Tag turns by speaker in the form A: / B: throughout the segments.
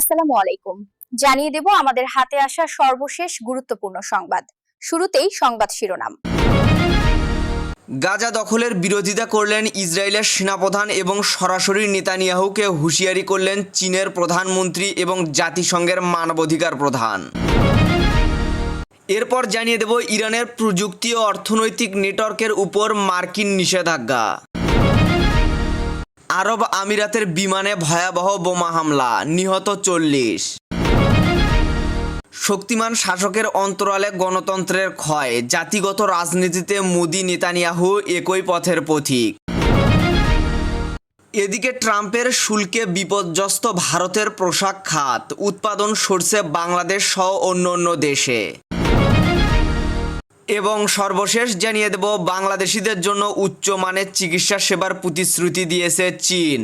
A: আসসালামু আলাইকুম জানিয়ে দেব আমাদের হাতে আসা সর্বশেষ গুরুত্বপূর্ণ সংবাদ শুরুতেই সংবাদ শিরোনাম
B: গাজা দখলের বিরোধিতা করলেন ইসরায়েলের সেনাপ্রধান এবং সরাসরি নেতানিয়াহুকে হুঁশিয়ারি করলেন চীনের প্রধানমন্ত্রী এবং জাতিসংঘের মানবাধিকার প্রধান এরপর জানিয়ে দেব ইরানের প্রযুক্তি ও অর্থনৈতিক নেটওয়ার্কের উপর মার্কিন নিষেধাজ্ঞা আরব আমিরাতের বিমানে ভয়াবহ বোমা হামলা নিহত চল্লিশ শক্তিমান শাসকের অন্তরালে গণতন্ত্রের ক্ষয় জাতিগত রাজনীতিতে মোদি নেতানিয়াহু একই পথের পথিক এদিকে ট্রাম্পের শুল্কে বিপর্যস্ত ভারতের পোশাক খাত উৎপাদন সরছে বাংলাদেশ সহ অন্য অন্য দেশে এবং সর্বশেষ জানিয়ে দেব বাংলাদেশিদের জন্য উচ্চ মানের চিকিৎসা সেবার প্রতিশ্রুতি দিয়েছে চীন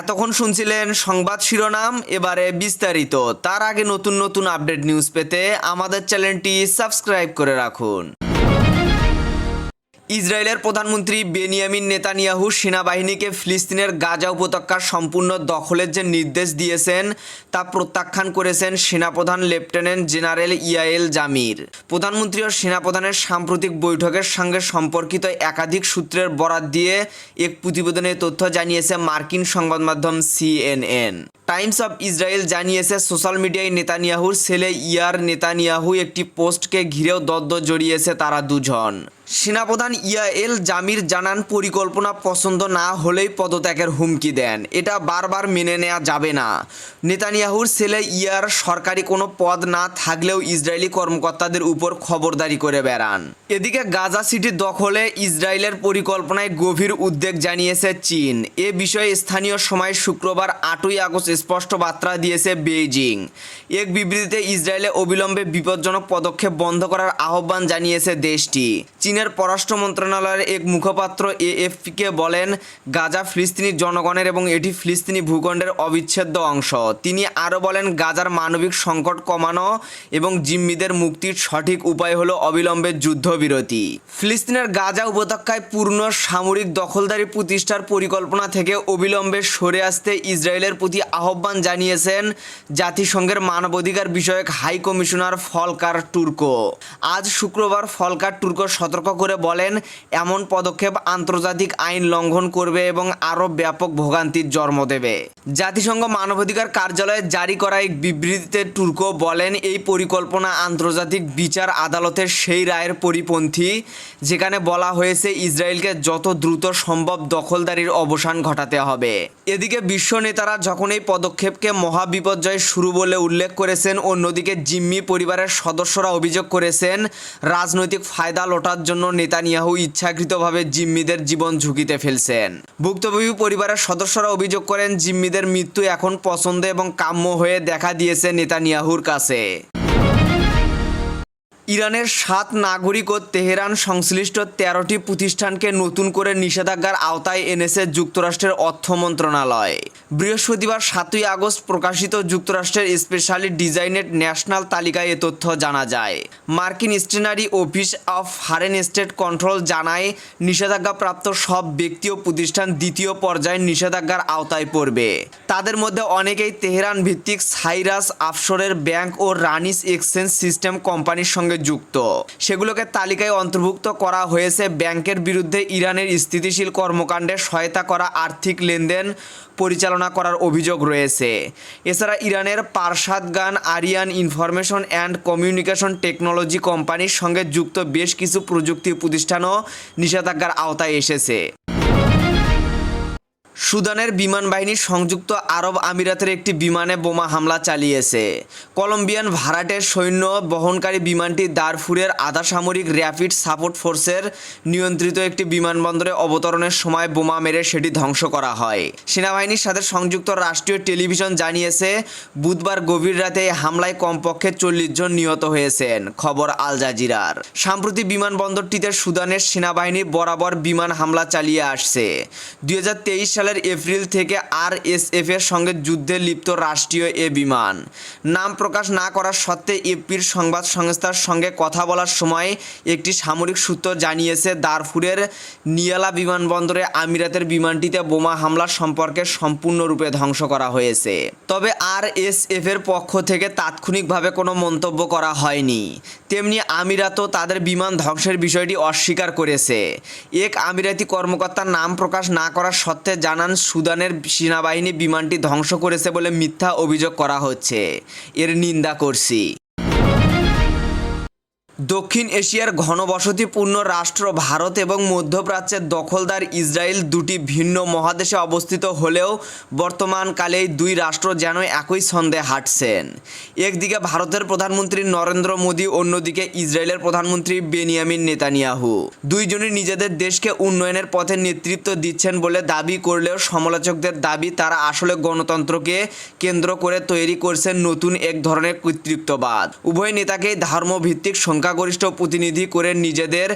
B: এতক্ষণ শুনছিলেন সংবাদ শিরোনাম এবারে বিস্তারিত তার আগে নতুন নতুন আপডেট নিউজ পেতে আমাদের চ্যানেলটি সাবস্ক্রাইব করে রাখুন ইসরায়েলের প্রধানমন্ত্রী বেনিয়ামিন নেতানিয়াহু সেনাবাহিনীকে ফিলিস্তিনের গাজা উপত্যকার সম্পূর্ণ দখলের যে নির্দেশ দিয়েছেন তা প্রত্যাখ্যান করেছেন সেনাপ্রধান লেফটেন্যান্ট জেনারেল ইয়াইল জামির প্রধানমন্ত্রী ও সেনাপ্রধানের সাম্প্রতিক বৈঠকের সঙ্গে সম্পর্কিত একাধিক সূত্রের বরাত দিয়ে এক প্রতিবেদনে তথ্য জানিয়েছে মার্কিন সংবাদ মাধ্যম সিএনএন টাইমস অফ ইসরায়েল জানিয়েছে সোশ্যাল মিডিয়ায় নেতানিয়াহুর ছেলে ইয়ার নেতানিয়াহু একটি পোস্টকে ঘিরেও দদ্দ জড়িয়েছে তারা দুজন সেনাপ্রধান ইয়াএল জামির জানান পরিকল্পনা পছন্দ না হলেই পদত্যাগের হুমকি দেন এটা বারবার মেনে নেওয়া যাবে না নেতানিয়াহুর ছেলে ইয়ার সরকারি কোনো পদ না থাকলেও ইসরায়েলি কর্মকর্তাদের উপর খবরদারি করে বেড়ান এদিকে গাজা সিটি দখলে ইসরায়েলের পরিকল্পনায় গভীর উদ্বেগ জানিয়েছে চীন এ বিষয়ে স্থানীয় সময় শুক্রবার আটই আগস্ট স্পষ্ট বার্তা দিয়েছে বেইজিং এক বিবৃতিতে ইসরায়েলে অবিলম্বে বিপজ্জনক পদক্ষেপ বন্ধ করার আহ্বান জানিয়েছে দেশটি চীনের পররাষ্ট্র মন্ত্রণালয়ের এক মুখপাত্র এএফপিকে বলেন গাজা ফিলিস্তিনি জনগণের এবং এটি ফিলিস্তিনি ভূখণ্ডের অবিচ্ছেদ্য অংশ তিনি আরও বলেন গাজার মানবিক সংকট কমানো এবং জিম্মিদের মুক্তির সঠিক উপায় হলো অবিলম্বে যুদ্ধবিরতি ফিলিস্তিনের গাজা উপত্যকায় পূর্ণ সামরিক দখলদারি প্রতিষ্ঠার পরিকল্পনা থেকে অবিলম্বে সরে আসতে ইসরায়েলের প্রতি আহ্বান আহ্বান জানিয়েছেন জাতিসংঘের মানবাধিকার বিষয়ক হাই কমিশনার ফলকার টুর্কো আজ শুক্রবার ফলকার টুর্কো সতর্ক করে বলেন এমন পদক্ষেপ আন্তর্জাতিক আইন লঙ্ঘন করবে এবং আরও ব্যাপক ভোগান্তির জন্ম দেবে জাতিসংঘ মানবাধিকার কার্যালয়ে জারি করা এক বিবৃতিতে টুর্কো বলেন এই পরিকল্পনা আন্তর্জাতিক বিচার আদালতের সেই রায়ের পরিপন্থী যেখানে বলা হয়েছে ইসরায়েলকে যত দ্রুত সম্ভব দখলদারির অবসান ঘটাতে হবে এদিকে বিশ্ব নেতারা যখন এই পদক্ষেপকে মহাবিপর্যয় শুরু বলে উল্লেখ করেছেন অন্যদিকে জিম্মি পরিবারের সদস্যরা অভিযোগ করেছেন রাজনৈতিক ফায়দা লোটার জন্য নেতানিয়াহু ইচ্ছাকৃতভাবে জিম্মিদের জীবন ঝুঁকিতে ফেলছেন ভুক্তভোগী পরিবারের সদস্যরা অভিযোগ করেন জিম্মিদের মৃত্যু এখন পছন্দ এবং কাম্য হয়ে দেখা দিয়েছে নেতানিয়াহুর কাছে ইরানের সাত নাগরিক ও তেহরান সংশ্লিষ্ট তেরোটি প্রতিষ্ঠানকে নতুন করে নিষেধাজ্ঞার আওতায় এনেছে যুক্তরাষ্ট্রের অর্থ মন্ত্রণালয় বৃহস্পতিবার সাতই আগস্ট প্রকাশিত যুক্তরাষ্ট্রের স্পেশালি ডিজাইনেড ন্যাশনাল তালিকায় এ তথ্য জানা যায় মার্কিন স্টেনারি অফিস অফ হারেন স্টেট কন্ট্রোল জানায় নিষেধাজ্ঞাপ্রাপ্ত সব ব্যক্তি ও প্রতিষ্ঠান দ্বিতীয় পর্যায়ে নিষেধাজ্ঞার আওতায় পড়বে তাদের মধ্যে অনেকেই তেহরান ভিত্তিক সাইরাস আফসরের ব্যাংক ও রানিস এক্সচেঞ্জ সিস্টেম কোম্পানির সঙ্গে যুক্ত সেগুলোকে তালিকায় অন্তর্ভুক্ত করা হয়েছে ব্যাংকের বিরুদ্ধে ইরানের স্থিতিশীল কর্মকাণ্ডে সহায়তা করা আর্থিক লেনদেন পরিচালনা করার অভিযোগ রয়েছে এছাড়া ইরানের গান আরিয়ান ইনফরমেশন অ্যান্ড কমিউনিকেশন টেকনোলজি কোম্পানির সঙ্গে যুক্ত বেশ কিছু প্রযুক্তি প্রতিষ্ঠানও নিষেধাজ্ঞার আওতায় এসেছে সুদানের বিমান বাহিনী সংযুক্ত আরব আমিরাতের একটি বিমানে বোমা হামলা চালিয়েছে কলম্বিয়ান ভাড়াটের সৈন্য বহনকারী বিমানটি দারফুরের আধা সামরিক র্যাপিড সাপোর্ট ফোর্সের নিয়ন্ত্রিত একটি বিমানবন্দরে অবতরণের সময় বোমা মেরে সেটি ধ্বংস করা হয় সেনাবাহিনীর সাথে সংযুক্ত রাষ্ট্রীয় টেলিভিশন জানিয়েছে বুধবার গভীর রাতে এই হামলায় কমপক্ষে চল্লিশ জন নিহত হয়েছেন খবর আল জাজিরার সাম্প্রতি বিমানবন্দরটিতে সুদানের সেনাবাহিনী বরাবর বিমান হামলা চালিয়ে আসছে দুই সালে সালের এপ্রিল থেকে আরএসএফ এর সঙ্গে যুদ্ধে লিপ্ত রাষ্ট্রীয় এ বিমান নাম প্রকাশ না করার সত্ত্বে এপির সংবাদ সংস্থার সঙ্গে কথা বলার সময় একটি সামরিক সূত্র জানিয়েছে দারফুরের নিয়ালা বিমানবন্দরে আমিরাতের বিমানটিতে বোমা হামলা সম্পর্কে সম্পূর্ণরূপে ধ্বংস করা হয়েছে তবে আরএসএফ এর পক্ষ থেকে তাৎক্ষণিকভাবে কোনো মন্তব্য করা হয়নি তেমনি আমিরাতও তাদের বিমান ধ্বংসের বিষয়টি অস্বীকার করেছে এক আমিরাতি কর্মকর্তার নাম প্রকাশ না করার সত্ত্বে জান জানান সুদানের সেনাবাহিনী বিমানটি ধ্বংস করেছে বলে মিথ্যা অভিযোগ করা হচ্ছে এর নিন্দা করছি দক্ষিণ এশিয়ার ঘনবসতিপূর্ণ রাষ্ট্র ভারত এবং মধ্যপ্রাচ্যের দখলদার ইসরায়েল দুটি ভিন্ন মহাদেশে অবস্থিত হলেও বর্তমানকালে দুই রাষ্ট্র যেন একই ছন্দে হাঁটছেন একদিকে ভারতের প্রধানমন্ত্রী নরেন্দ্র মোদী অন্যদিকে ইসরায়েলের প্রধানমন্ত্রী বেনিয়ামিন নেতানিয়াহু দুইজনই নিজেদের দেশকে উন্নয়নের পথে নেতৃত্ব দিচ্ছেন বলে দাবি করলেও সমালোচকদের দাবি তারা আসলে গণতন্ত্রকে কেন্দ্র করে তৈরি করছেন নতুন এক ধরনের কর্তৃত্ববাদ উভয় নেতাকেই ধর্মভিত্তিক সংখ্যা সংখ্যাগরিষ্ঠ প্রতিনিধি করে নিজেদের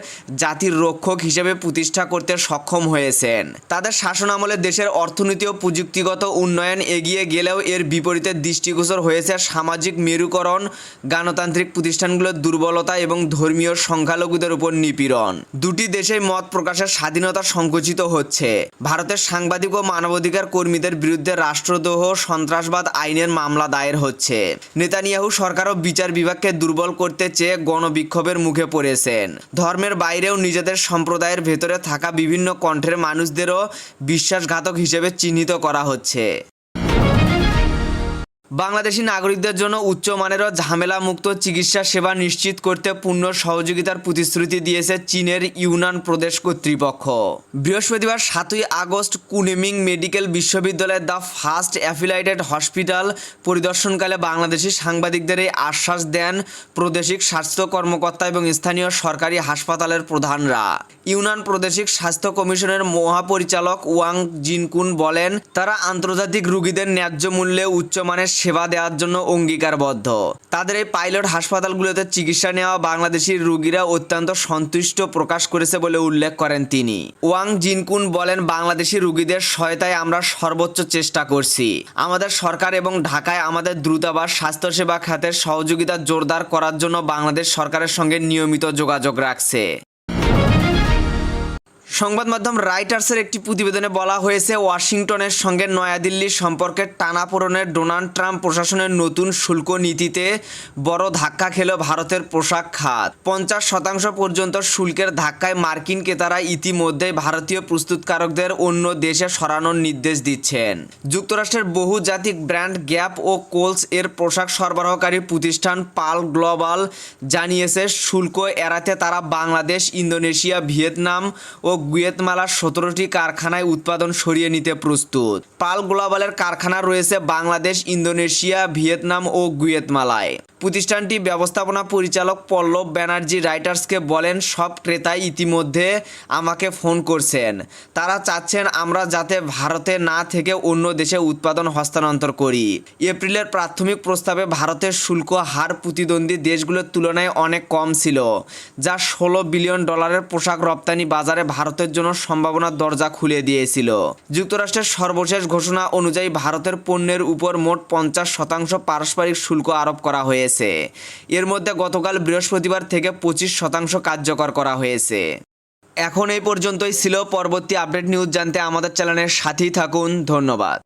B: জাতির রক্ষক হিসেবে প্রতিষ্ঠা করতে সক্ষম হয়েছেন তাদের শাসন আমলে দেশের অর্থনীতি ও প্রযুক্তিগত উন্নয়ন এগিয়ে গেলেও এর বিপরীতে দৃষ্টিগোচর হয়েছে সামাজিক মেরুকরণ গণতান্ত্রিক প্রতিষ্ঠানগুলোর দুর্বলতা এবং ধর্মীয় সংখ্যালঘুদের উপর নিপীড়ন দুটি দেশে মত প্রকাশের স্বাধীনতা সংকুচিত হচ্ছে ভারতের সাংবাদিক ও মানবাধিকার কর্মীদের বিরুদ্ধে রাষ্ট্রদ্রোহ সন্ত্রাসবাদ আইনের মামলা দায়ের হচ্ছে নেতানিয়াহু সরকারও বিচার বিভাগকে দুর্বল করতে চেয়ে গণবি বিক্ষোভের মুখে পড়েছেন ধর্মের বাইরেও নিজেদের সম্প্রদায়ের ভেতরে থাকা বিভিন্ন কণ্ঠের মানুষদেরও বিশ্বাসঘাতক হিসেবে চিহ্নিত করা হচ্ছে বাংলাদেশি নাগরিকদের জন্য উচ্চ ঝামেলা ঝামেলামুক্ত চিকিৎসা সেবা নিশ্চিত করতে পূর্ণ সহযোগিতার প্রতিশ্রুতি দিয়েছে চীনের ইউনান প্রদেশ কর্তৃপক্ষ বৃহস্পতিবার সাতই আগস্ট কুনেমিং মেডিকেল বিশ্ববিদ্যালয়ের দ্য ফার্স্ট অ্যাফিলাইটেড হসপিটাল পরিদর্শনকালে বাংলাদেশি সাংবাদিকদের এই আশ্বাস দেন প্রদেশিক স্বাস্থ্য কর্মকর্তা এবং স্থানীয় সরকারি হাসপাতালের প্রধানরা ইউনান প্রদেশিক স্বাস্থ্য কমিশনের মহাপরিচালক ওয়াং জিনকুন বলেন তারা আন্তর্জাতিক রুগীদের ন্যায্য মূল্যে উচ্চমানের সেবা দেওয়ার জন্য অঙ্গীকারবদ্ধ তাদের এই পাইলট হাসপাতালগুলোতে চিকিৎসা নেওয়া বাংলাদেশি রোগীরা অত্যন্ত সন্তুষ্ট প্রকাশ করেছে বলে উল্লেখ করেন তিনি ওয়াং জিনকুন বলেন বাংলাদেশি রুগীদের সহায়তায় আমরা সর্বোচ্চ চেষ্টা করছি আমাদের সরকার এবং ঢাকায় আমাদের দ্রুতাবাস স্বাস্থ্যসেবা খাতের সহযোগিতা জোরদার করার জন্য বাংলাদেশ সরকারের সঙ্গে নিয়মিত যোগাযোগ রাখছে সংবাদ মাধ্যম রাইটার্সের একটি প্রতিবেদনে বলা হয়েছে ওয়াশিংটনের সঙ্গে নয়াদিল্লির সম্পর্কের টানাপোড়নের ডোনাল্ড ট্রাম্প প্রশাসনের নতুন শুল্ক নীতিতে বড় ধাক্কা খেল ভারতের পোশাক খাত পঞ্চাশ শতাংশ পর্যন্ত শুল্কের ধাক্কায় মার্কিন ক্রেতারা ইতিমধ্যে ভারতীয় প্রস্তুতকারকদের অন্য দেশে সরানোর নির্দেশ দিচ্ছেন যুক্তরাষ্ট্রের বহুজাতিক ব্র্যান্ড গ্যাপ ও কোলস এর পোশাক সরবরাহকারী প্রতিষ্ঠান পাল গ্লোবাল জানিয়েছে শুল্ক এড়াতে তারা বাংলাদেশ ইন্দোনেশিয়া ভিয়েতনাম ও গুয়েতমালার সতেরোটি কারখানায় উৎপাদন সরিয়ে নিতে প্রস্তুত পাল গ্লোবালের কারখানা রয়েছে বাংলাদেশ ইন্দোনেশিয়া ভিয়েতনাম ও গুয়েতমালায় প্রতিষ্ঠানটি ব্যবস্থাপনা পরিচালক পল্লব ব্যানার্জি রাইটার্সকে বলেন সব ক্রেতাই ইতিমধ্যে আমাকে ফোন করছেন তারা চাচ্ছেন আমরা যাতে ভারতে না থেকে অন্য দেশে উৎপাদন হস্তান্তর করি এপ্রিলের প্রাথমিক প্রস্তাবে ভারতের শুল্ক হার প্রতিদ্বন্দ্বী দেশগুলোর তুলনায় অনেক কম ছিল যা ষোলো বিলিয়ন ডলারের পোশাক রপ্তানি বাজারে ভারত ভারতের জন্য সম্ভাবনার দরজা খুলে দিয়েছিল যুক্তরাষ্ট্রের সর্বশেষ ঘোষণা অনুযায়ী ভারতের পণ্যের উপর মোট পঞ্চাশ শতাংশ পারস্পরিক শুল্ক আরোপ করা হয়েছে এর মধ্যে গতকাল বৃহস্পতিবার থেকে পঁচিশ শতাংশ কার্যকর করা হয়েছে এখন এই পর্যন্তই ছিল পরবর্তী আপডেট নিউজ জানতে আমাদের চ্যানেলের সাথেই থাকুন ধন্যবাদ